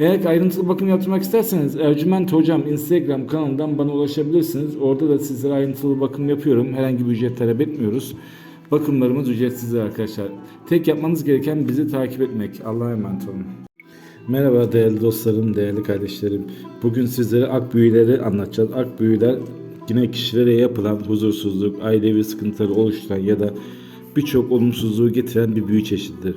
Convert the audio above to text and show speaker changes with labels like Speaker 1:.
Speaker 1: Eğer ayrıntılı bakım yaptırmak isterseniz Ercüment Hocam Instagram kanalından bana ulaşabilirsiniz. Orada da sizlere ayrıntılı bakım yapıyorum. Herhangi bir ücret talep etmiyoruz. Bakımlarımız ücretsizdir arkadaşlar. Tek yapmanız gereken bizi takip etmek. Allah'a emanet olun. Merhaba değerli dostlarım, değerli kardeşlerim. Bugün sizlere ak büyüleri anlatacağız. Ak büyüler yine kişilere yapılan huzursuzluk, ailevi sıkıntıları oluşturan ya da birçok olumsuzluğu getiren bir büyü çeşididir.